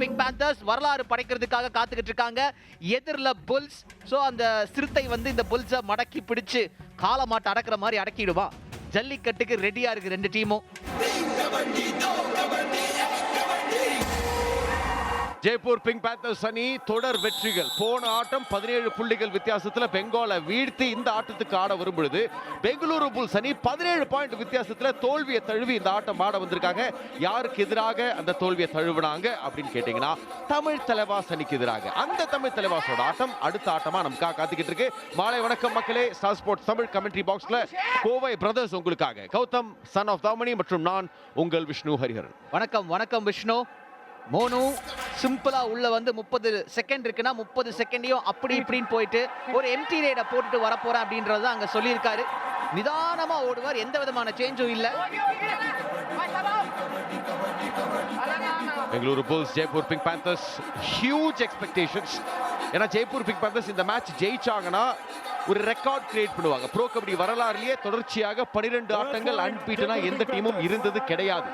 Pink panthers வரலாறு படைக்கிறதுக்காக காத்துக்கிட்டு இருக்காங்க. எதிரில் புல்ஸ் ஸோ அந்த சிறுத்தை வந்து இந்த புல்ஸை மடக்கி பிடிச்சு காலமாட்டை அடக்குற மாதிரி அடக்கிடுவான் ஜல்லிக்கட்டுக்கு ரெடியாக இருக்கு ரெண்டு டீமும் ஜெய்ப்பூர் பிங்க் பேத்தர்ஸ் அணி தொடர் வெற்றிகள். போன ஆட்டம் பதினேழு புள்ளிகள் வித்தியாசத்துல பெங்காலை வீழ்த்தி இந்த ஆட்டத்துக்கு ஆட வரும் பொழுது பெங்களூரு புல்ஸ் அணி பதினேழு பாயிண்ட் வித்தியாசத்துல தோல்வியை தழுவி இந்த ஆட்டம் ஆட வந்திருக்காங்க. யாருக்கு எதிராக அந்த தோல்வியை தழுவினாங்க அப்படின்னு கேட்டீங்கன்னா தமிழ் தலைவாஸ் அணிக்கு எதிராக. அந்த தமிழ் தலைவாஸோட ஆட்டம் அடுத்த ஆட்டமா நமக்காக காத்துக்கிட்டு இருக்கு. மாலை வணக்கம் மக்களே ஸ்டார் ஸ்போர்ட்ஸ் தமிழ் கமெண்ட்ரி பாக்ஸ்ல கோவை பிரதர்ஸ் உங்களுக்காக. கௌதம் சன் ஆஃப் தாமணி மற்றும் நான் உங்கள் விஷ்ணு ஹரிஹரன். வணக்கம் வணக்கம் விஷ்ணு. மோனு சிம்பிளா உள்ள வந்து முப்பது செகண்ட் இருக்குன்னா முப்பது செகண்டையும் அப்படி இப்படின்னு போயிட்டு ஒரு எம்டி ரேடை போட்டுட்டு வரப்போறேன் அப்படின்றது அப்படின்றத அங்க சொல்லியிருக்காரு. நிதானமா ஓடுவார் எந்த விதமான சேஞ்சும் இல்ல. Bengaluru bulls Jaipur pink panthers huge expectations ஏன்னா ஜெய்ப்பூர் பிங்க் பேந்தர்ஸ் இந்த மேட்ச் ஜெயிச்சாங்கன்னா ஒரு ரெக்கார்ட் கிரியேட் பண்ணுவாங்க. ப்ரோ கபடி வரலாறுலயே தொடர்ச்சியாக 12 ஆட்டங்கள் அன்பீட்டனா எந்த டீமும் இருந்தது கிடையாது.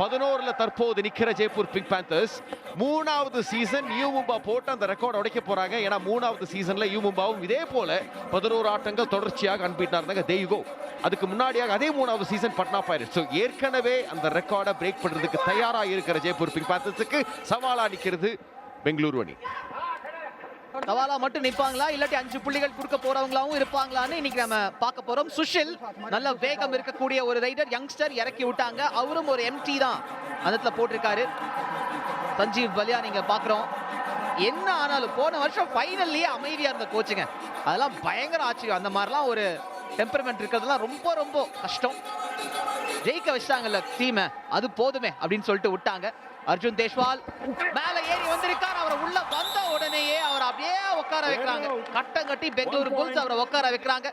பதினோருல தற்போது நிக்கிற ஜெய்ப்பூர் பிங்க் பேந்தர்ஸ். மூணாவது சீசன் யூ மும்பா போட்டு அந்த ரெக்கார்ட் உடைக்க போறாங்க. ஏன்னா மூணாவது சீசன்ல யூ மும்பாவும் இதே போல பதினோரு ஆட்டங்கள் தொடர்ச்சியாக அன்பீட்டா இருந்தாங்க தெய்வோ அதுக்கு முன்னாடியாக அதே மூணாவது சீசன் பட்னா பைரட்ஸ் ஸோ ஏற்கனவே அந்த ரெக்கார்டை பிரேக் பண்றதுக்கு தயாராக இருக்கிற ஜெய்ப்பூர் பிங்க் பேந்தர்ஸுக்கு சவாலா நிற்கிறது பெங்களூரு அணி. தவாலா மட்டும் நிப்பாங்களா? இல்லாட்டி அஞ்சு புள்ளிகள் கொடுக்க போறவங்களாவும் இருப்பாங்களான்னு இன்னைக்கு நம்ம பார்க்க போறோம். சுஷில் நல்ல வேகம் இருக்கக்கூடிய ஒரு ரைடர் யங்ஸ்டர் இறக்கி விட்டாங்க. அவரும் ஒரு எம்டி தான் அந்த இடத்துல போட்டிருக்காரு. சஞ்சீவ் பலியா நீங்க பாக்குறோம். என்ன ஆனாலும் போன வருஷம் ஃபைனல்லயே அமைதியா இருந்த கோச்சுங்க. அதெல்லாம் பயங்கர ஆச்சரியம். அந்த மாதிரிலாம் ஒரு டெம்பர்மெண்ட் இருக்கிறதுலாம் ரொம்ப ரொம்ப கஷ்டம். ஜெயிக்க வச்சாங்கல்ல டீமை அது போதுமே அப்படின்னு சொல்லிட்டு விட்டாங்க. அர்ஜுன் தேஷ்வால் மேல ஏறி வந்திருக்கார். அவர் உள்ள வந்த உடனேயே அவர் அப்படியே உட்கார வைக்கிறாங்க. கட்டம் கட்டி பெங்களூரு புல்ஸ் அவரை உட்கார வைக்கிறாங்க.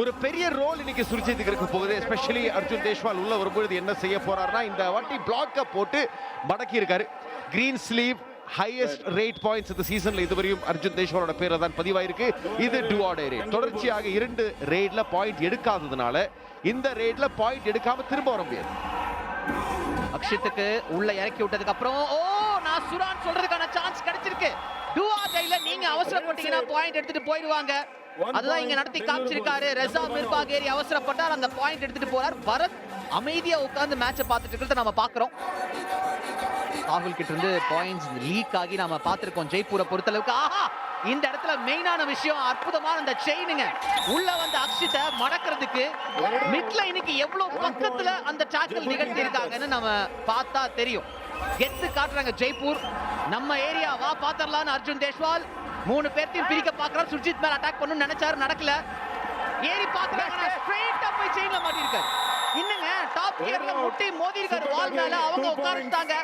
ஒரு பெரிய ரோல் இன்னைக்கு சுர்ஜித்துக்கு இருக்க போகுது. எஸ்பெஷலி அர்ஜுன் தேஷ்வால் உள்ள வரும்பொழுது என்ன செய்ய போறாருன்னா இந்த வாட்டி பிளாக்க போட்டு மடக்கி இருக்காரு. Green sleeve highest rate points இந்த சீசன்ல இதுவரையும் அர்ஜுன் தேஷ்வாலோட பேரை தான் பதிவாயிருக்கு. இது டுவாடே ரேட் தொடர்ச்சியாக இரண்டு ரேட்ல பாயிண்ட் எடுக்காததுனால இந்த ரேட்ல பாயிண்ட் எடுக்காம திரும்ப வர முடியாது. அக்ஷித்துக்கு உள்ள இறக்கி விட்டதுக்கு அப்புறம் ஓ நான் சுரான் சொல்றதுக்கான சான்ஸ் கிடைச்சிருக்கு. டூஆ டைல நீங்க அவசரப்பட்டீங்கன்னா பாயிண்ட் எடுத்துட்டு போயிடுவாங்க. அதுதான் இங்க நடத்தி காமிச்சிருக்காரு. ரெசா மிர்பாக் ஏறி அவசரப்பட்டார் அந்த பாயிண்ட் எடுத்துட்டு போறார். பரத் அமைதியா உட்கார்ந்து மேட்சை பார்த்துட்டு இருக்கிறத நம்ம பாக்குறோம் ராகுல் கிட்ட இருந்து பாயிண்ட்ஸ் லீக் ஆகி நாம பார்த்திருக்கோம். ஜெய்ப்பூரை பொறுத்தளவுக்கு ஆஹா இந்த இடத்துல மெயினான விஷயம் அற்புதமான இந்த செயினுங்க உள்ள வந்து அக்ஷித்த மடக்கிறதுக்கு மிட் லைனுக்கு எவ்வளவு பக்கத்துல அந்த டாக்கிள் நிகழ்த்தி இருக்காங்கன்னு நம்ம பார்த்தா தெரியும். கெத்து காட்டுறாங்க ஜெய்ப்பூர். நம்ம ஏரியா வா பாத்திரலாம்னு அர்ஜுன் தேஷ்வால். மூணு பேர்த்தையும் பிரிக்க பார்க்கறாரு. சுர்ஜித் மேல அட்டாக் பண்ணணும்னு நினைச்சாரு நடக்கல. ஏறி பாக்குறாங்க ஸ்ட்ரைட்டா போய் செயின்ல மாட்டிருக்காரு டாப் கியர்ல முட்டி மோதி இருக்காரு வால் மேல அவங்க உட்கார்ந்துட்டாங்க.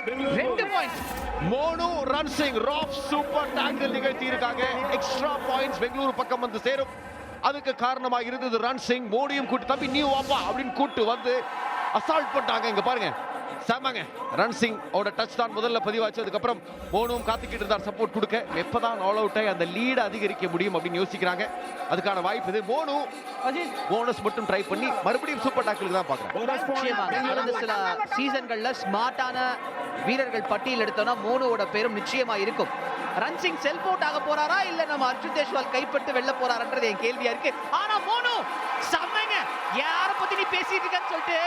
ரெண்டு பாயிண்ட்ஸ் மோனு ரன் சிங் ராப் சூப்பர் டாங்கிள் நிகழ்த்தி இருக்காங்க எக்ஸ்ட்ரா பாயிண்ட்ஸ் பெங்களூரு பக்கம் வந்து சேரும். அதுக்கு காரணமா இருந்தது ரன் சிங் மோடியும் கூட்டு தம்பி நீ வாப்பா அப்படின்னு கூட்டு வந்து அசால்ட் பண்ணிட்டாங்க. இங்க பாருங்க. செமங்க ரன் சிங் ஓட டச் தான் முதல்ல பதிவாச்சு அதுக்கப்புறம் மோனுவும் காத்துக்கிட்டு இருந்தார். சப்போர்ட் கொடுக்க. எப்பதான் ஆல் அவுட் ஆகி அந்த லீடை அதிகரிக்க முடியும் அப்படின்னு யோசிக்கிறாங்க. அதுக்கான வாய்ப்பு இது. மோனு போனஸ் மட்டும் ட்ரை பண்ணி மறுபடியும் சூப்பர் டாக்கிளுக்கு தான் பார்க்குறேன் சில சீசன்கள்ல ஸ்மார்ட்டான வீரர்கள் பட்டியல் எடுத்தோம்னா மோனுவோட பேரும் நிச்சயமா இருக்கும். ரன்சிங் செல்ஃப் அவுட் ஆக போறாரா? இல்ல நம்ம அர்ஜுன் தேஷ்வால் கைப்பட்டு வெளில போறாரான்றது என் கேள்வியா இருக்கு. ஆனா மோனு செம்மங்க யார பத்தி நீ பேசிட்டு இருக்கன்னு சொல்லிட்டு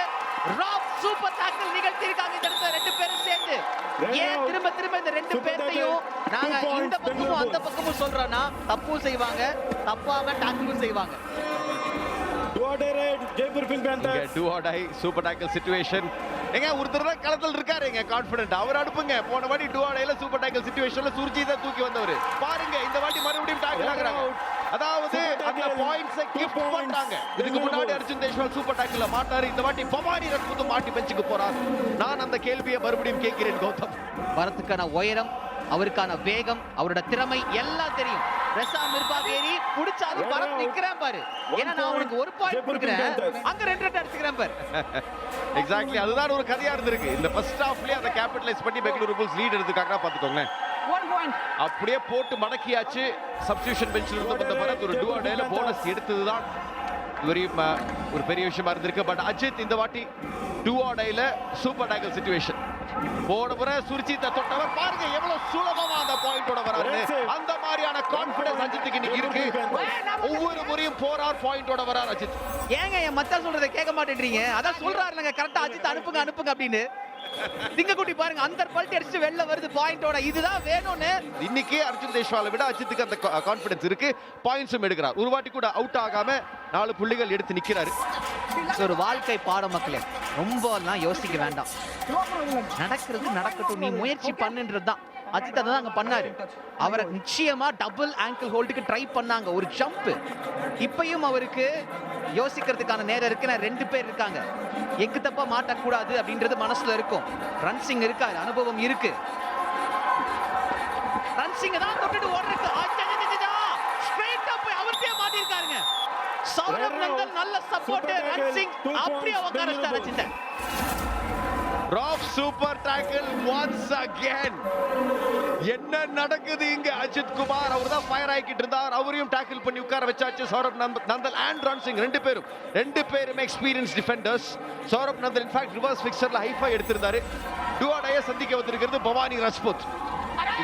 ராப் சூப்பர் டாக்கிள் நிகழ்த்தி இருக்காங்க இந்த இடத்துல ரெண்டு பேரும் சேர்ந்து. ஏன் திரும்ப திரும்ப இந்த ரெண்டு பேர்த்தையும் நாங்க இந்த பக்கமும் அந்த பக்கமும் சொல்றோம்னா தப்பும் செய்வாங்க தப்பாம டாக்கிளும் செய்வாங்க. சூப்பர் டாக்கல் சிச்சுவேஷன் ஏங்க ஒருத்தர் தான் களத்தில் இருக்காரு எங்க கான்ஃபிடென்ட் அவர் அனுப்புங்க. போன வாட்டி டூ ஆடையில சூப்பர் டாக்கல் சிச்சுவேஷன்ல சுர்ஜி தான் தூக்கி வந்தவர். பாருங்க இந்த வாட்டி மறுபடியும் டாக்கல் ஆகுறாங்க. அதாவது அந்த பாயிண்ட்ஸை கிஃப்ட் பண்றாங்க. இதுக்கு முன்னாடி அர்ஜுன் தேஷ்வால் சூப்பர் டாக்கல்ல மாட்டாரு இந்த வாட்டி பவானி ரத்முத்து மாட்டி பெஞ்சுக்கு போறார். நான் அந்த கேள்வியை மறுபடியும் கேட்கிறேன் கௌதம். வரத்துக்கான உயரம் அவருக்கான வேகம் அவரோட திறமை எல்லாம் தெரியும். ரெசா மிர்பாக் ஏறி புடிச்சாலும் பரத் நிக்கிறேன் பாரு. ஏன்னா நான் அவனுக்கு ஒரு பாயிண்ட் கொடுக்குறேன். அங்க ரெண்டு ரெண்டு அடிச்சுக்கிறேன் பாரு. எக்ஸாக்ட்லி அதுதான் ஒரு கதையா இருந்திருக்கு. இந்த ஃபர்ஸ்ட் ஹாஃப்லயே அதை கேபிட்டலைஸ் பண்ணி பெங்களூரு புல்ஸ் லீட் எடுத்துக்காங்கன்னா பாத்துக்கோங்களேன் அப்படியே போட்டு மடக்கியாச்சு. சப்ஸ்டியூஷன் பெஞ்சில் இருந்து வந்த பரத் ஒரு டூ டேல போனஸ் எடுத்ததுதான். இதுவரையும் அஹ், ஒரு பெரிய விஷயமா இருந்திருக்கு. பட் அஜித் இந்த வாட்டி டூ டேல சூப்பர் டாக்கல் சிச்சுவேஷன் போன முறை சுர்ஜித்தை தொட்டவர். பாருங்க எவ்வளவு சுலபமா அந்த பாயிண்டோட வராரு. அந்த மாதிரியான கான்பிடன்ஸ் அஜித்துக்கு இன்னைக்கு இருக்கு. ஒவ்வொரு முறையும் போறார் பாயிண்டோட வரார் அஜித். ஏங்க என் மச்சான் சொல்றதை கேட்க மாட்டேன்றீங்க? அதான் சொல்றாருலங்க கரெக்டா அஜித் அனுப்புங்க அனுப்புங்க அப்படின்னு. திங்கக்குட்டி பாருங்க அந்த பல்ட்டி அடிச்சு வெளில வருது பாயிண்டோட இதுதான் வேணும்னு. இன்னைக்கு அர்ஜுன் தேஷ்வாலை விட அஜித்துக்கு அந்த கான்பிடன்ஸ் இருக்கு. பாயிண்ட்ஸும் எடுக்கிறார். ஒரு வாட்டி கூட அவுட் ஆகாம நாலு புள்ளிகள் எடுத்து நிக்கிறாரு. ஒரு வாழ்க்கை பாடம் மக்களே. ரொம்ப எல்லாம் யோசிக்க வேண்டாம். நடக்கிறது நடக்கட்டும். நீ முயற்சி பண்ணுன்றது தான் அஜித் அதை தான் அங்க பண்ணாரு. அவரை நிச்சயமா டபுள் ஆங்கிள் ஹோல்டுக்கு ட்ரை பண்ணாங்க. ஒரு ஜம்ப் இப்பயும் அவருக்கு யோசிக்கிறதுக்கான நேரம் இருக்கு. நான் ரெண்டு பேர் இருக்காங்க. எக்கு தப்பா மாட்டக்கூடாது அப்படின்றது மனசுல இருக்கும். ரன்சிங் இருக்காரு. அனுபவம் இருக்கு. ரன்சிங் தான் தொட்டுட்டு ஓடுறது ஸ்ட்ரைட்டா போய் அவர்கிட்டயே மாட்டிருக்காருங்க சௌரவ் நல்ல சப்போர்ட் ரன்சிங். அப்படியே உட்கார அஜித்தை. ராப் சூப்பர் டேக்கிள் ஒன்ஸ் அகேன் என்ன நடக்குது இங்க? அஜித் குமார் அவர் தான் ஃபயர் ஆகிட்டு இருந்தார். அவரையும் டேக்கிள் பண்ணி உட்கார வச்சாச்சு சௌரப் நந்த- நந்தல் அண்ட் ரன்சிங் ரெண்டு பேரும். ரெண்டு பேரும் experience defenders Saurabh Nandal in fact reverse ஃபிக்சர்ல high five எடுத்திருந்தாரு. டுவாடைய சந்திக்க வந்திருக்கிறது பவானி ரஜ்புத்.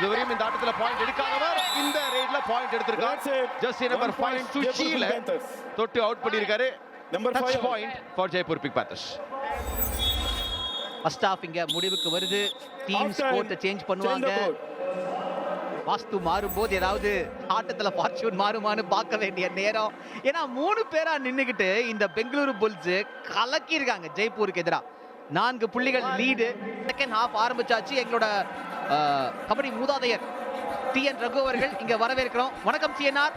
இதுவரையும் இந்த ஆட்டத்துல பாயிண்ட் எடுக்காதவர் இந்த ரேட்ல பாயிண்ட் எடுத்திருக்கார். ஜஸ்ட் நம்பர் One point, 5 சுச்சியில. தொட்டு அவுட் பண்ணியிருக்காரு. Touch five. Point for Jaipur pink panthers first half இங்க முடிவுக்கு வருது. டீம். ஸ்போர்ட்டை சேஞ்ச் பண்ணுவாங்க. வாஸ்து மாறும்போது ஏதாவது ஆட்டத்துல ஃபார்ச்சூன் மாறுமான்னு பார்க்க வேண்டிய நேரம். ஏன்னா மூணு பேரா நின்னுக்கிட்டு இந்த பெங்களூரு புல்ஸ் கலக்கி இருக்காங்க ஜெய்ப்பூருக்கு எதிரா. நான்கு புள்ளிகள் லீடு செகண்ட் ஹாஃப் ஆரம்பிச்சாச்சு. எங்களோட கபடி மூதாதையர் டி. என். ரகு அவர்கள் இங்க வரவேற்கிறோம். வணக்கம் சிஎன்ஆர்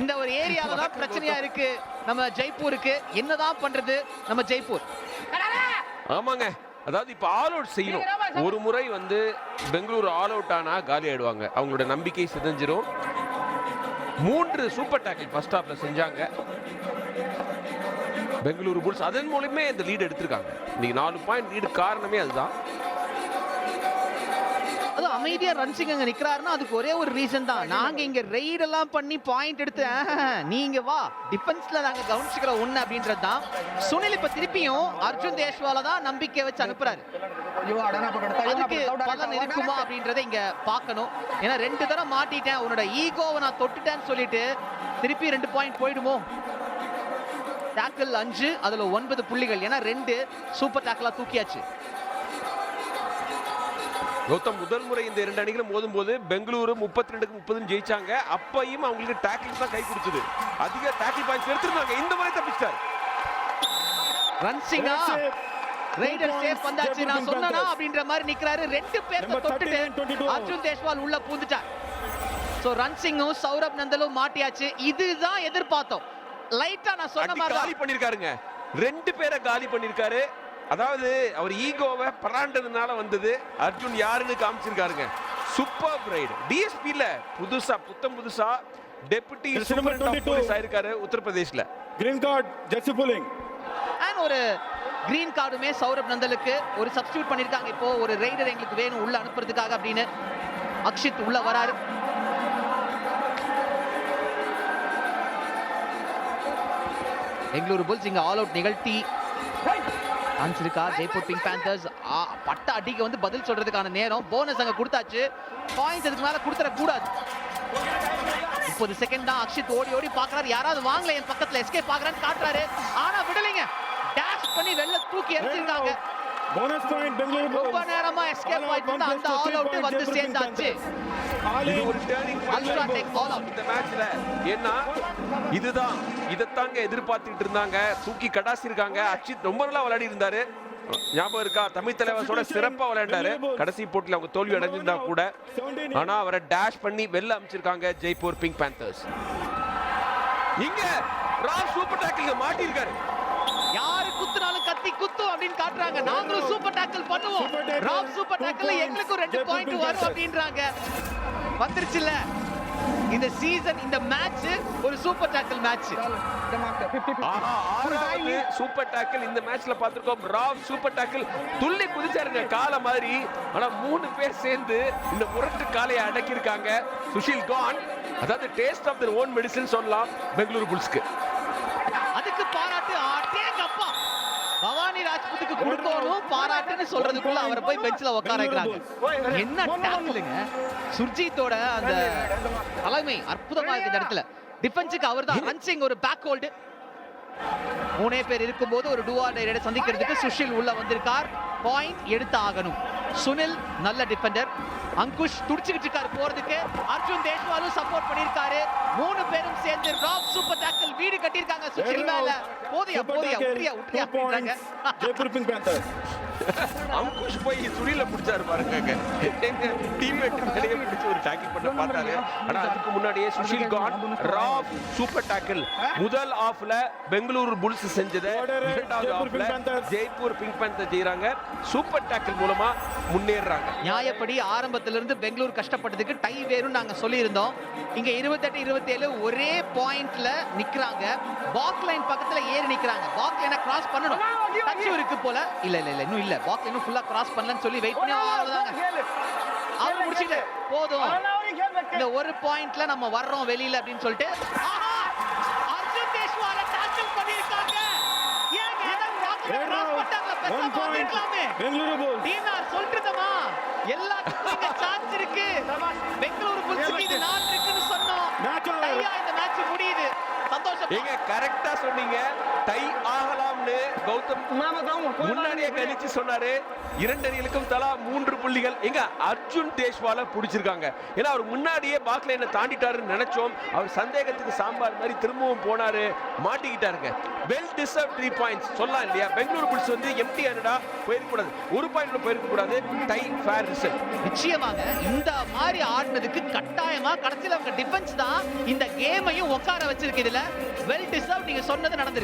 இந்த ஒரு ஏரியால தான் பிரச்சனையா இருக்கு. நம்ம ஜெய்ப்பூருக்கு. என்னதான் பண்றது நம்ம ஜெய்ப்பூர். ஆமாங்க. அதாவது இப்போ ஆல் அவுட் செய்யணும். ஒரு முறை வந்து பெங்களூர் ஆல் அவுட் ஆனால் காலி ஆயிடுவாங்க. அவங்களோட நம்பிக்கை சிதஞ்சிரும். மூன்று சூப்பர் டேக்கிள் ஃபர்ஸ்ட் ஹாஃப்ல செஞ்சாங்க. பெங்களூரு புல்ஸ் அதன் மூலமே இந்த லீடு எடுத்திருக்காங்க. இன்னைக்கு நாலு பாயிண்ட் லீடு காரணமே அதுதான். அமைதியா ரன்சிங் அங்க நிக்கிறாருன்னா அதுக்கு ஒரே ஒரு ரீசன் தான். நாங்க இங்க ரெய்ட் எல்லாம் பண்ணி பாயிண்ட் எடுத்து நீங்க வா. டிஃபென்ஸ்ல நாங்க கவனிச்சுக்கிறோம் ஒண்ணு அப்படின்றது தான். சுனில் இப்ப திருப்பியும் அர்ஜுன் தேஷ்வால தான் நம்பிக்கை வச்சு அனுப்புறாரு. அதுக்கு பலன் இருக்குமா அப்படின்றத இங்க பார்க்கணும். ஏன்னா ரெண்டு தடவை மாட்டிட்டேன். உன்னோட ஈகோவை நான் தொட்டுட்டேன்னு சொல்லிட்டு திருப்பி ரெண்டு பாயிண்ட் போயிடுமோ? டேக்கிள் அஞ்சு அதுல ஒன்பது புள்ளிகள். ஏன்னா ரெண்டு சூப்பர் டேக்கிளா தூக்கியாச்சு. கௌதம் முதல் முறை இந்த இரண்டு அணிகளும் மோதும் போது பெங்களூரு முப்பத்தி ரெண்டுக்கு முப்பதுன்னு ஜெயிச்சாங்க. அப்பையும் அவங்களுக்கு டேக்கிள் தான் கை கொடுத்தது. அதிக டேக்கிள் பாயிண்ட்ஸ் எடுத்திருந்தாங்க. இந்த முறை தப்பிச்சிட்டாரு. ரன்சிங்கா. ரைடர் points, வந்தாச்சு. நான் சொன்னனா. அப்படின்ற மாதிரி நிக்கிறாரு. ரெண்டு பேர்த்த தொட்டுட்டு 13 and 22 அர்ஜுன் தேஷ்வால் உள்ள பூந்துட்டார். சோ ரன்சிங்கும் சௌரப் நந்தலும் மாட்டியாச்சு. இதுதான் எதிர்பார்த்தோம். லைட்டா நான் சொன்ன மாதிரி காலி பண்ணிருக்காருங்க. ரெண்டு பேரை காலி பண்ணிருக்காரு. அதாவது அவர் ஈகோவை பராண்டதுனால வந்தது. அர்ஜுன் யாருன்னு காமிச்சிருக்காருங்க. சூப்பர் ரைடு டிஎஸ்பில புதுசா புத்தம் புதுசா டெபுட்டி Jersey number சூப்பர் 22. போலீஸ் ஆயிருக்காரு உத்தரப்பிரதேஷ்ல. Green card, jersey pulling. And ஒரு கிரீன் கார்டுமே சௌரப் நந்தலுக்கு ஒரு சப்ஸ்டியூட் பண்ணிருக்காங்க. இப்போ ஒரு ரைடர் எங்களுக்கு வேணும் உள்ள அனுப்புறதுக்காக அப்படின்னு அக்ஷித் உள்ள வராரு. பெங்களூரு புல்ஸ் இங்க ஆல் அவுட் நிகழ்த்தி காமிச்சிருக்கா. ஜெய்ப்பூர் பிங்க் பேந்தர்ஸ் பட்ட அடிக்கு வந்து பதில் சொல்றதுக்கான நேரம். போனஸ் அங்க கொடுத்தாச்சு. பாயிண்ட்ஸ் அதுக்கு மேல கொடுத்துட கூடாது முப்பது செகண்ட் தான். அக்ஷித் ஓடி ஓடி பாக்குறாரு யாராவது வாங்கல என் பக்கத்துல. எஸ்கே பாக்குறான்னு காட்டுறாரு. ஆனா விடலைங்க. டேஷ் பண்ணி வெளில தூக்கி எரிஞ்சிருக்காங்க. ரொம்ப. நேரமா எஸ்கே All out, பாயிண்ட் one அந்த ஆல் அவுட் வந்து சேர்ந்தாச்சு. இது. ஒரு டேர்னிங் Tech all out. இந்த மேட்ச்ல ஏன்னா இதுதான். இதைத்தாங்க எதிர்பார்த்துட்டு இருந்தாங்க. தூக்கி கடாசி இருக்காங்க அக்ஷித் ரொம்ப நல்லா விளையாடி இருந்தாரு. ஞாபகம் இருக்கா? தமிழ் தலைவரோட சிறப்பா விளையாண்டாரு. கடைசி போட்டியில அவங்க தோல்வி அடைஞ்சிருந்தா கூட. 17 ஆனா அவரை டேஷ் பண்ணி வெளில அமைச்சிருக்காங்க ஜெய்ப்பூர் பிங்க் பேந்தர்ஸ் இங்க ராவ் சூப்பர் டேக்கிள் மாட்டி இருக்காரு யாரு குத்துனாலும் கத்தி குத்து அப்படின்னு காட்டுறாங்க. நாங்களும் சூப்பர் டேக்கிள் பண்ணுவோம். ராப் சூப்பர் டேக்கிள் எங்களுக்கும் ரெண்டு பாயிண்ட் வரும். அப்படின்றாங்க. வந்துருச்சுல்ல? இந்த சீசன் இந்த மேட்ச் ஒரு சூப்பர் டேக்கிள் மேட்ச் ஆறாவது சூப்பர் டேக்கிள் இந்த மேட்ச்ல பார்த்திருக்கோம். ராவ் சூப்பர் டேக்கிள் துள்ளி குதிச்சாருங்க காலை மாதிரி. ஆனா மூணு பேர் சேர்ந்து இந்த முரட்டு காலையை அடக்கியிருக்காங்க. சுஷில் கான் அதாவது taste of their own medicine சொல்லலாம் பெங்களூரு புல்ஸ்க்கு அதுக்கு பாராட்டு அடேங்கப்பா பவானி ராஜ்புத்துக்கு கொடுக்கணும் பாராட்டுன்னு சொல்றதுக்குள்ள அவரை போய் பெஞ்சில உட்கார வைக்கிறாங்க. என்ன டேக்கிளுங்க சுர்ஜித்தோட அந்த தலைமை அற்புதமா இருக்கு இந்த இடத்துல. டிஃபென்ஸுக்கு அவர்தான். ரன்சிங் ஒரு பேக் ஹோல்டு மூணே பேர் இருக்கும்போது ஒரு டூஆ டைரக்ட சந்திக்கிறதுக்கு சுஷில் உள்ள வந்திருக்கார். பாயிண்ட் எடுத்து ஆகணும் சுனில் நல்ல டிஃபெண்டர் அங்குஷ் துடிச்சுக்கிட்டு இருக்காரு போறதுக்கு. அர்ஜுன் தேஷ்வாலும் சப்போர்ட் பண்ணிருக்காரு மூணு பேரும் சேர்ந்து ராக் சூப்பர் டாக்கிள் வீடு கட்டியிருக்காங்க. சுஷில் மேல. போதியா போதியா உட்ரியா உட்ரியா Panthers. அங்குஷ் போய் சுழில பிடிச்சாரு பாருங்க. எங்க டீம்மேட் மேலேயே பிடிச்சு ஒரு டாக்கிள் பண்ண பார்த்தாரு. ஆனா அதுக்கு முன்னாடியே சுஷில் கான் ராப் சூப்பர் டாக்கிள் முதல் ஆஃப்ல பெங்களூரு புல்ஸ் செஞ்சது. இரண்டாவது ஆஃப்ல. ஜெய்ப்பூர் பிங்க் பேந்தர் செய்றாங்க. சூப்பர் டாக்கிள் மூலமா முன்னேறாங்க நியாயப்படி ஆரம்பத்துல இருந்து பெங்களூர் கஷ்டப்பட்டதுக்கு டை வேறும் நாங்க சொல்லியிருந்தோம். இங்க 28 27 ஒரே பாயிண்ட்ல நிக்கிறாங்க. பாக் லைன் பக்கத்துல ஏறி நிக்கிறாங்க. பாக் லைனை கிராஸ் பண்ணணும். டச் இருக்கு போல. இல்ல இல்ல இல்ல இன்னும் இல்ல. பாக் லைனும் ஃபுல்லா கிராஸ் பண்ணலன்னு சொல்லி வெயிட் பண்ணி அவ்வளவுதாங்க அவர் முடிச்சிட்டு போதும். இந்த ஒரு பாயிண்ட்ல நம்ம வர்றோம் வெளியில அப்படின்னு சொல்லிட்டு! அர்ஜுன் Red இருக்கு. பெங்களூரு புல்ஸுக்கு இது இருக்குன்னு சொன்னோம் Match over. டையா இந்த மேட்ச் முடியுது ஏங்க கரெக்டா சொன்னீங்க. டை ஆகலாம்னு கௌதம் முன்னாடியே கணிச்சு சொன்னாரு. இரண்டு அணிகளுக்கும் தலா மூன்று புள்ளிகள். எங்க அர்ஜுன் தேஷ்வால புடிச்சிருக்காங்க. ஏன்னா அவர் முன்னாடியே பாக் லைனை தாண்டிட்டாருன்னு நினைச்சோம். அவர் சந்தேகத்துக்கு சாம்பார் மாதிரி திரும்பவும் போனாரு. மாட்டிக்கிட்டாருங்க. வெல் டிசர்வ் த்ரீ பாயிண்ட்ஸ் சொல்லலாம் இல்லையா? பெங்களூரு புல்ஸ் வந்து எம்டி ஹேண்டடா போயிருக்க கூடாது ஒரு பாயிண்ட்ல போயிருக்க கூடாது டை ஃபேர் ரிசல்ட் நிச்சயமாக இந்த மாதிரி ஆடினதுக்கு கட்டாயமா கடைசியில அவங்க டிஃபென்ஸ் தான் இந்த கேமையும் உட்கார வச்சிருக்கு இதுல வெல் டிசர்வ் நீங்க சொன்னது நடந்திருக்கு.